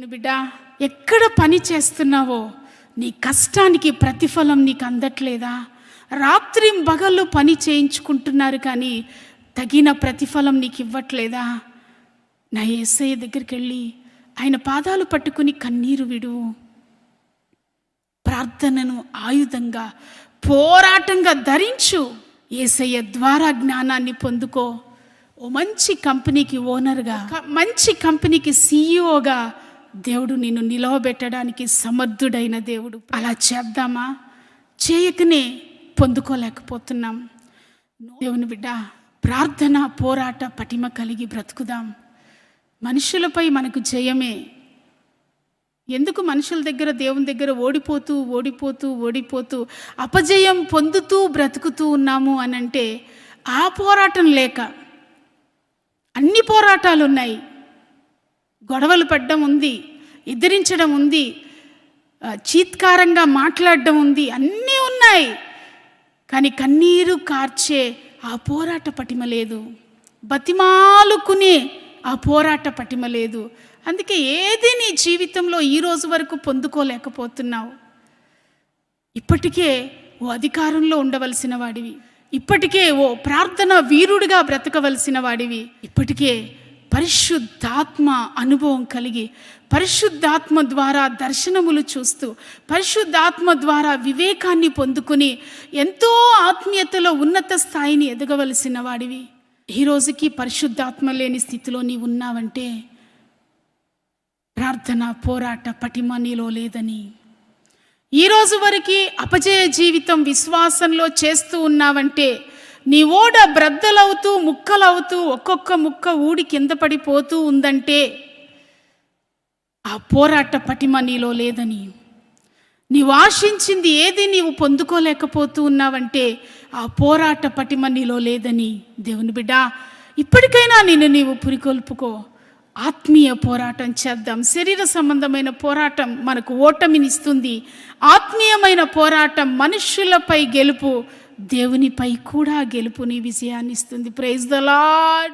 అవును బిడ్డ. ఎక్కడ పని చేస్తున్నావో నీ కష్టానికి ప్రతిఫలం నీకు అందట్లేదా? రాత్రి పగళ్ళు పని చేయించుకుంటున్నారు కానీ తగిన ప్రతిఫలం నీకు ఇవ్వట్లేదా? నా ఏసయ్య దగ్గరికి వెళ్ళి ఆయన పాదాలు పట్టుకుని కన్నీరు విడు. ప్రార్థనను ఆయుధంగా పోరాటంగా ధరించు. ఏసయ్య ద్వారా జ్ఞానాన్ని పొందుకో. ఓ మంచి కంపెనీకి ఓనర్గా మంచి కంపెనీకి సీఈఓగా దేవుడు నిన్ను నిలవబెట్టడానికి సమర్థుడైన దేవుడు. అలా చేద్దామా? చేయకనే పొందుకోలేకపోతున్నాం. దేవుని బిడ్డ ప్రార్థన పోరాట పటిమ కలిగి బ్రతుకుదాం. మనుషులపై మనకు జయమే. ఎందుకు మనుషుల దగ్గర దేవుని దగ్గర ఓడిపోతూ ఓడిపోతూ ఓడిపోతూ అపజయం పొందుతూ బ్రతుకుతూ ఉన్నాము అని అంటే ఆ పోరాటం లేక అన్ని పోరాటాలు ఉన్నాయి గొడవలు పడ్డం ఉంది ఎదిరించడం ఉంది చీత్కారంగా మాట్లాడడం ఉంది అన్నీ ఉన్నాయి. కానీ కన్నీరు కార్చే ఆ పోరాట పటిమ లేదు. బతిమాలుకునే ఆ పోరాట పటిమ లేదు. అందుకే ఏది నీ జీవితంలో ఈ రోజు వరకు పొందుకోలేకపోతున్నావు? ఇప్పటికే ఓ అధికారంలో ఉండవలసిన వాడివి. ఇప్పటికే ఓ ప్రార్థన వీరుడిగా బ్రతకవలసిన వాడివి. ఇప్పటికే పరిశుద్ధాత్మ అనుభవం కలిగి పరిశుద్ధాత్మ ద్వారా దర్శనములు చూస్తూ పరిశుద్ధాత్మ ద్వారా వివేకాన్ని పొందుకుని ఎంతో ఆత్మీయతలో ఉన్నత స్థాయిని ఎదగవలసిన వాడివి. ఈరోజుకి పరిశుద్ధాత్మ లేని స్థితిలో నీవు ఉన్నావంటే ప్రార్థన పోరాట పటిమ నీలో లేదని. ఈ రోజు వరకు అపజయ జీవితం విశ్వాసంలో చేస్తూ ఉన్నావంటే నీ ఓడ బ్రద్దలవుతూ ముక్కలవుతూ ఒక్కొక్క ముక్క ఊడి కింద పడిపోతూ ఉందంటే ఆ పోరాట పటిమ నీలో లేదని. నీవు ఆశించింది ఏది నీవు పొందుకోలేకపోతూ ఉన్నావంటే ఆ పోరాట పటిమ నీలో లేదని. దేవుని బిడ్డ ఇప్పటికైనా నిన్ను నీవు పురికొల్పుకో. ఆత్మీయ పోరాటం చేద్దాం. శరీర సంబంధమైన పోరాటం మనకు ఓటమినిస్తుంది. ఆత్మీయమైన పోరాటం మనుష్యులపై గెలుపు దేవునిపై కూడా గెలుపుని విజయాన్ని ఇస్తుంది. Praise the lord